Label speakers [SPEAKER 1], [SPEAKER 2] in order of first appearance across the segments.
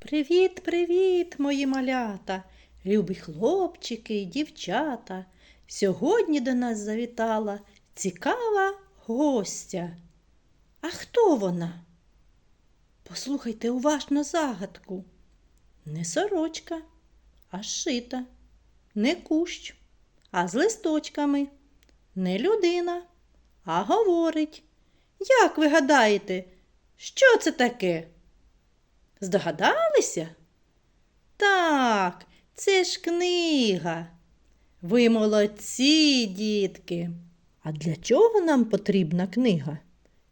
[SPEAKER 1] Привіт, привіт, мої малята, любі хлопчики і дівчата. Сьогодні до нас завітала цікава гостя. А хто вона? Послухайте уважно загадку. Не сорочка, а шита, не кущ, а з листочками, не людина, а говорить. Як ви гадаєте, що це таке? Здогадалися? Так, це ж книга. Ви молодці, дітки. А для чого нам потрібна книга?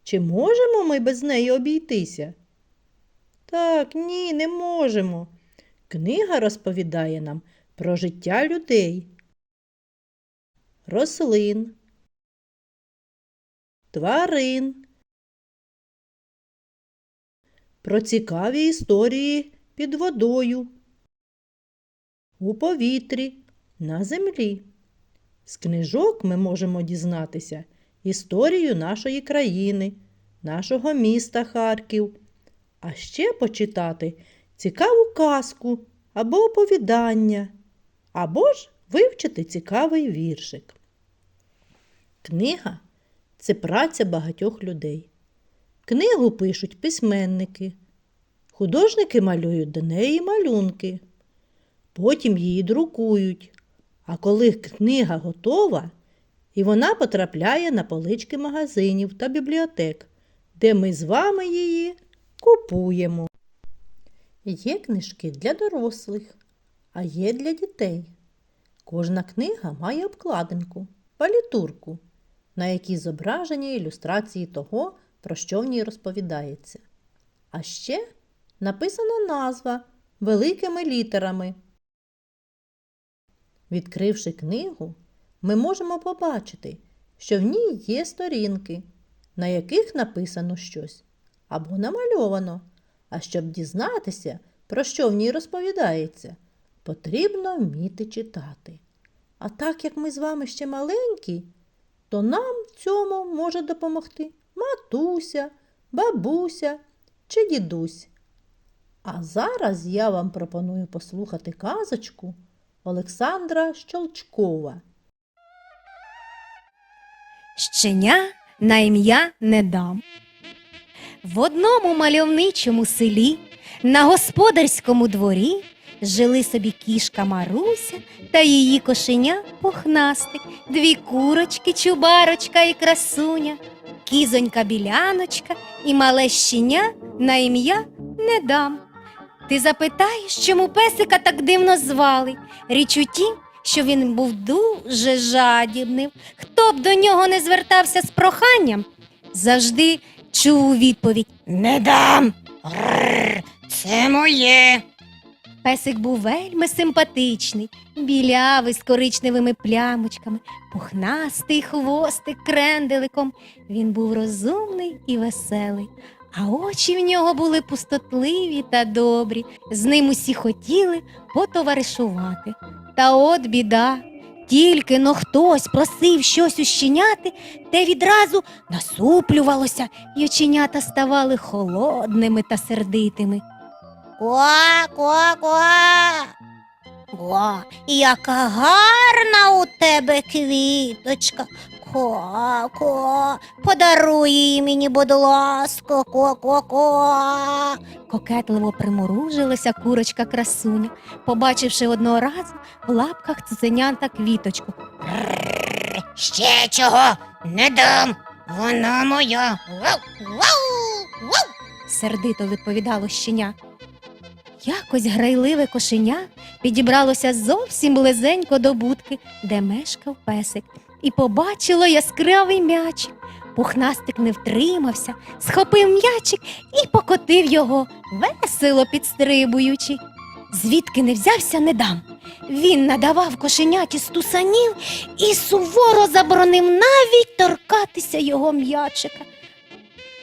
[SPEAKER 1] Чи можемо ми без неї обійтися? Так, ні, не можемо. Книга розповідає нам про життя людей, рослин, тварин, про цікаві історії під водою, у повітрі, на землі. З книжок ми можемо дізнатися історію нашої країни, нашого міста Харків, а ще почитати цікаву казку або оповідання, або ж вивчити цікавий віршик. Книга це праця багатьох людей. Книгу пишуть письменники. Художники малюють до неї малюнки. Потім її друкують. А коли книга готова, і вона потрапляє на полички магазинів та бібліотек, де ми з вами її купуємо. Є книжки для дорослих, а є для дітей. Кожна книга має обкладинку, палітурку, на якій зображені ілюстрації того, про що в ній розповідається. А ще написана назва великими літерами. Відкривши книгу, ми можемо побачити, що в ній є сторінки, на яких написано щось або намальовано. А щоб дізнатися, про що в ній розповідається, потрібно вміти читати. А так як ми з вами ще маленькі, то нам в цьому може допомогти матуся, бабуся чи дідусь. А зараз я вам пропоную послухати казочку Олександра Щелчкова.
[SPEAKER 2] Щеня на ім'я не дам. В одному мальовничому селі на господарському дворі жили собі кішка Маруся та її кошеня пухнастик, дві курочки, чубарочка і красуня, кізонька біляночка і мале щеня на ім'я не дам. Ти запитаєш, чому песика так дивно звали? Річ у тім, що він був дуже жадібним. Хто б до нього не звертався з проханням, завжди чув у відповідь Не дам. Рррр, це моє. Песик був вельми симпатичний, білявий з коричневими плямочками, пухнастий хвостик кренделиком. Він був розумний і веселий, а очі в нього були пустотливі та добрі. З ним усі хотіли потоваришувати. Та от біда. Тільки но хтось просив щось ущеняти, те відразу насуплювалося, і оченята ставали холодними та сердитими.
[SPEAKER 3] Ква, ква, ква. Ква, яка гарна у тебе квіточка. Ква, ква, подаруй її мені, будь ласка, ква, ква, ква.
[SPEAKER 2] Кокетливо примружилася курочка красуня, побачивши одного разу в лапках цуценята квіточку.
[SPEAKER 3] Рррр, Ще чого не дам. Вона моя. Вау, вау, вау.
[SPEAKER 2] сердито відповідало щеня. Якось грайливе кошеня підібралося зовсім близенько до будки, де мешкав песик, і побачило яскравий м'ячик. Пухнастик не втримався, схопив м'ячик і покотив його, весело підстрибуючи. Звідки не взявся, не дам. Він надавав кошеняті стусанів і суворо заборонив навіть торкатися його м'ячика.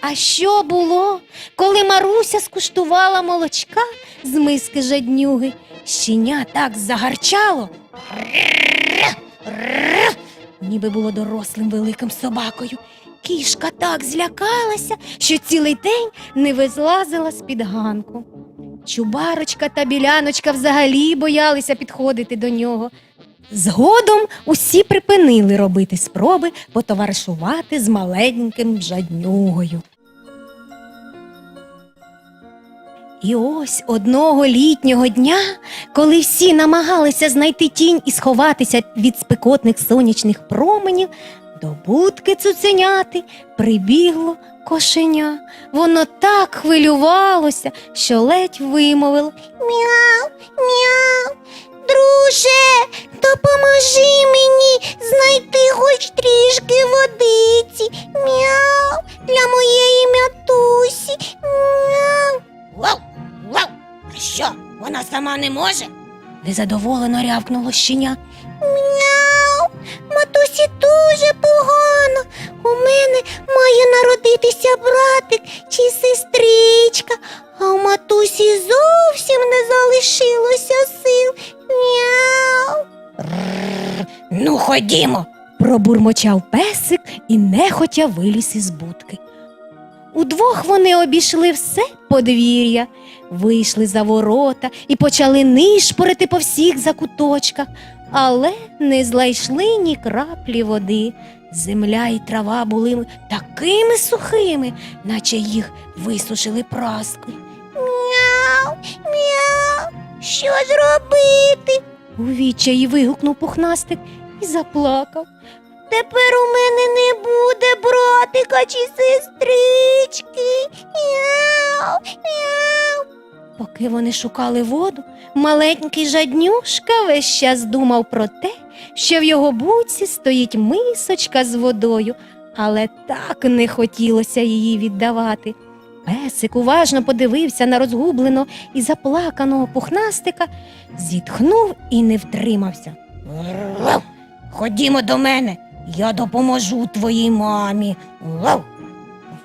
[SPEAKER 2] А що було, коли Маруся скуштувала молочка з миски жаднюги? Щеня так загарчало, ніби було дорослим великим собакою. Кішка так злякалася, що цілий день не визлазила з-під ганку. Чубарочка та біляночка взагалі боялися підходити до нього. Згодом усі припинили робити спроби потоваришувати з маленьким жаднюгою. І ось одного літнього дня, коли всі намагалися знайти тінь і сховатися від спекотних сонячних променів, до будки цуценяти прибігло кошеня. Воно так хвилювалося, що ледь вимовило.
[SPEAKER 3] Мяу, мяу. Друже, допоможи мені знайти хоч трішки водиці. Мяу, для моєї м'ятусі. Мяу. Вау, вау. А що, вона сама не може?
[SPEAKER 2] Незадоволено рявкнуло щеня.
[SPEAKER 3] Мяу, матусі дуже погано. У мене має народитися братик чи сестричка, а у матусі зовсім не залишилося сил. Мяу. Ну, ходімо.
[SPEAKER 2] Пробурмочав песик і нехотя виліз із будки. Удвох вони обійшли все подвір'я, вийшли за ворота і почали нишпорити по всіх закуточках, але не знайшли ні краплі води. Земля і трава були такими сухими, наче їх висушили праскою.
[SPEAKER 3] Мяу. Що ж робити?
[SPEAKER 2] У відчаї вигукнув пухнастик і заплакав.
[SPEAKER 3] Тепер у мене не буде братика чи сестрички. Мяу, мяу.
[SPEAKER 2] Поки вони шукали воду, маленький жаднюшка весь час думав про те, що в його буці стоїть мисочка з водою, але так не хотілося її віддавати. Песик уважно подивився на розгублено і заплаканого пухнастика, зітхнув і не втримався.
[SPEAKER 3] Лав! Ходімо до мене, я допоможу твоїй мамі. Лав!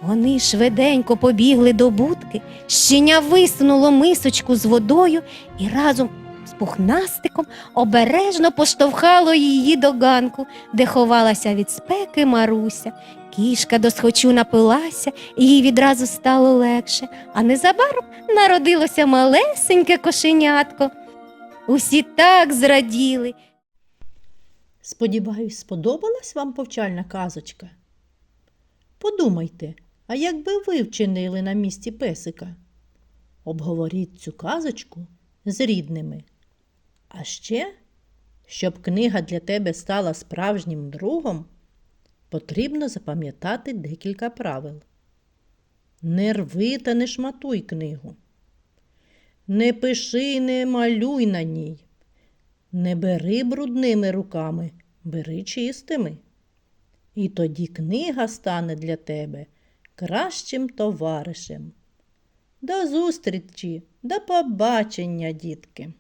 [SPEAKER 2] Вони швиденько побігли до будки, щеня висунуло мисочку з водою і разом пухнастиком обережно поштовхало її до ганку, де ховалася від спеки Маруся. Кішка досхочу напилася, і їй відразу стало легше, а незабаром народилося малесеньке кошенятко. Усі так зраділи.
[SPEAKER 1] Сподіваюсь, сподобалась вам повчальна казочка? Подумайте, а як би ви вчинили на місці песика? Обговоріть цю казочку з рідними. А ще, щоб книга для тебе стала справжнім другом, потрібно запам'ятати декілька правил. Не рви та не шматуй книгу. Не пиши, не малюй на ній. Не бери брудними руками, бери чистими. І тоді книга стане для тебе кращим товаришем. До зустрічі, до побачення, дітки!